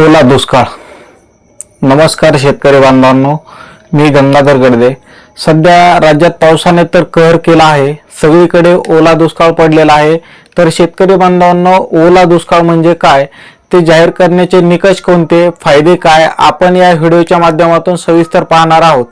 ओला दुष्काळ. नमस्कार शेतकरी बांधवांनो मी गंगाधर गडदे. सध्या राज्यात पावसाने तर कहर केला आहे सगळीकडे ओला दुष्काळ पडलेला आहे. तर शेतकरी बांधवांनो ओला दुष्काळ म्हणजे काय? ते जाहीर करण्याचे निकष कोणते? फायदे काय? आपण या व्हिडिओच्या माध्यमातून सविस्तर पाहणार आहोत.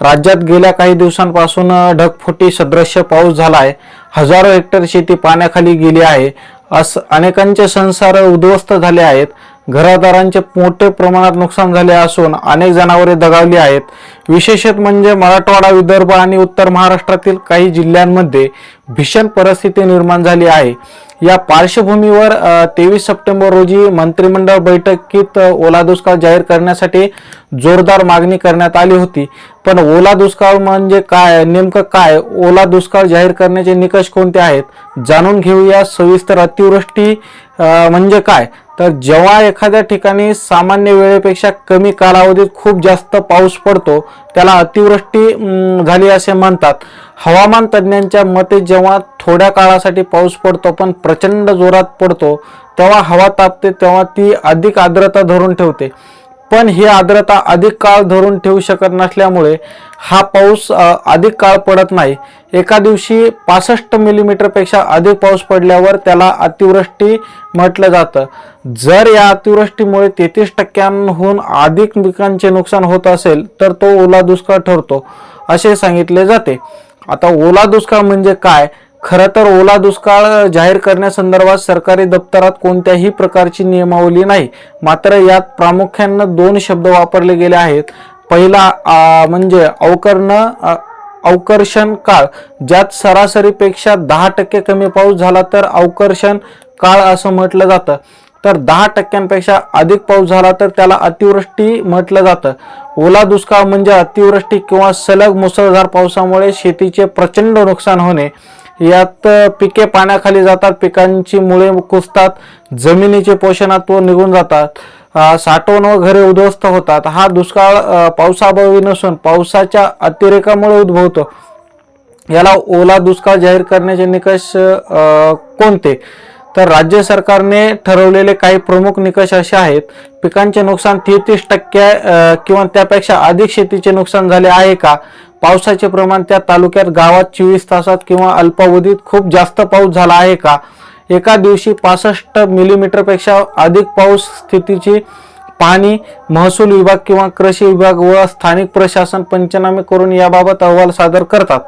राज्यात गेल्या काही दिवसांपासून ढगफुटी सदृश्य पाऊस झाला आहे हजारो हेक्टर शेती पाण्याखाली गेली आहे. अस अनेकांचे संसार उद्ध्वस्त झाले आहेत. घरादारांचे मोठे प्रमाणात नुकसान झाले असून अनेक जनावरे दगावली आहेत. विशेषत म्हणजे मराठवाडा विदर्भ आणि उत्तर महाराष्ट्रातील काही जिल्ह्यांमध्ये भीषण परिस्थिती निर्माण झाली आहे. या पार्श्वभूमीवर तेवीस सप्टेंबर रोजी मंत्रिमंडळ बैठकीत ओला दुष्काळ जाहीर करण्यासाठी जोरदार मागणी करण्यात आली होती. पण ओला दुष्काळ म्हणजे काय नेमकं काय? ओला दुष्काळ जाहीर करण्याचे निकष कोणते आहेत? जाणून घेऊया सविस्तर अतिवृष्टी म्हणजे काय? तर जेव्हा एखाद्या ठिकाणी सामान्य वेळेपेक्षा कमी कालावधीत खूप जास्त पाऊस पडतो त्याला अतिवृष्टी झाली असे म्हणतात. हवामान तज्ज्ञांच्या मते जेव्हा थोड्या काळासाठी पाऊस पडतो पण प्रचंड जोरात पडतो तेव्हा हवा तापते तेव्हा ती अधिक आर्द्रता धरून ठेवते. पण ही आर्द्रता अधिक काळ धरून ठेवू शकत नसल्यामुळे हा पाऊस अधिक काळ पडत नाही. एका दिवशी पासष्ट मिलीमीटरपेक्षा अधिक पाऊस पडल्यावर त्याला अतिवृष्टी म्हटलं जातं. जर या अतिवृष्टीमुळे तेहतीस टक्क्यांहून अधिक पिकांचे नुकसान होत असेल तर तो ओला दुष्काळ ठरतो असे सांगितले जाते. आता ओला दुष्काळ म्हणजे काय? खरं तर ओला दुष्काळ जाहीर करण्यासंदर्भात सरकारी दप्तरात कोणत्याही प्रकारची नियमावली नाही. मात्र यात प्रामुख्यानं दोन शब्द वापरले गेले आहेत. पहिला म्हणजे अवकर्ण अवकर्षण काळ ज्यात सरासरीपेक्षा दहा टक्के कमी पाऊस झाला तर अवकर्षण काळ असं म्हटलं जातं. तर दहा टक्क्यांपेक्षा अधिक पाऊस झाला तर त्याला अतिवृष्टी म्हटलं जातं. ओला दुष्काळ म्हणजे अतिवृष्टी किंवा सलग मुसळधार पावसामुळे शेतीचे प्रचंड नुकसान होणे. यात पिके पाण्याखाली जातात पिकांची मुळे कुसतात जमिनीचे पोषणत्व निघून जातात साठवण व घरे उद्ध्वस्त होतात. हा दुष्काळ पावसाभावी पावसाअभावी नसून पावसाच्या अतिरेकामुळे उद्भवतो. याला ओला दुष्काळ जाहीर करण्याचे निकष कोणते? तर राज्य सरकारने ठरवलेले काही प्रमुख निकष असे आहेत. पिकांचे नुकसान तेहतीस टक्के किंवा त्यापेक्षा अधिक शेतीचे नुकसान झाले आहे का? पावसाचे प्रमाण त्या तालुक्यात गावात चोवीस तासात किंवा अल्पावधीत खूप जास्त पाऊस झाला आहे का? एका दिवशी पासष्ट मिलीमीटरपेक्षा अधिक पाऊस स्थितीची पाणी महसूल विभाग किंवा कृषी विभाग व स्थानिक प्रशासन पंचनामे करून याबाबत अहवाल सादर करतात.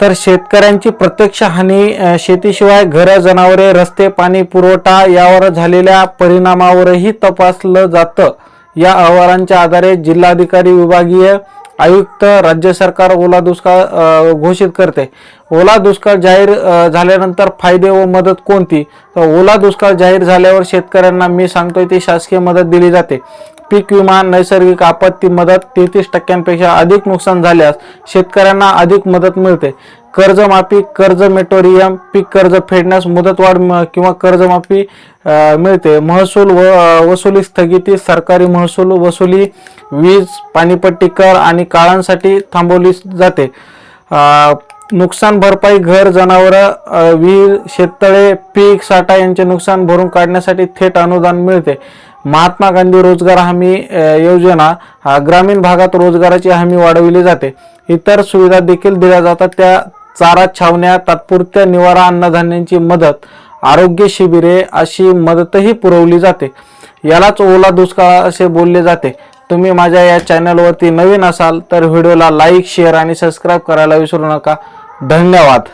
तर शेतकऱ्यांची प्रत्यक्ष हानी शेतीशिवाय घरं जनावरे रस्ते पाणी पुरवठा यावर झालेल्या परिणामावरही तपासलं जातं. या अहवालांच्या आधारे जिल्हाधिकारी विभागीय आयुक्त राज्य सरकार ओला दुष्काळ घोषित करते. ओला दुष्काळ जाहीर झाल्यानंतर फायदे व मदत कोणती? तर ओला दुष्काळ जाहीर झाल्यावर शेतकऱ्यांना मी सांगतोय ती शासकीय मदत दिली जाते. पीक विमा नैसर्गिक आपत्ती मदत तेहतीस टक्क्यांपेक्षा अधिक नुकसान झाल्यास शेतकऱ्यांना अधिक मदत मिळते. कर्जमाफी कर्ज मेटोरियम पीक कर्ज फेडण्यास मुदतवाढ किंवा कर्जमाफी मिळते. महसूल व वसुली स्थगिती सरकारी महसूल वसुली वीज पाणीपट्टी कर आणि काळांसाठी थांबवली जाते. नुकसान भरपाई घर जनावरं विहीर शेततळे पीक साठा यांचे नुकसान भरून काढण्यासाठी थेट अनुदान मिळते. महात्मा गांधी रोजगार हमी योजना ग्रामीण भागात रोजगाराची हमी वाढविली जाते. इतर सुविधा देखील दिल्या जातात. त्या चारा छावण्या तात्पुरत्या निवारा अन्नधान्यांची मदत आरोग्य शिबिरे अशी मदतही पुरवली जाते. यालाच ओला दुष्काळ असे बोलले जाते. तुम्ही माझ्या या चॅनलवरती नवीन असाल तर व्हिडिओला लाईक शेअर आणि सबस्क्राईब करायला विसरू नका. धन्यवाद.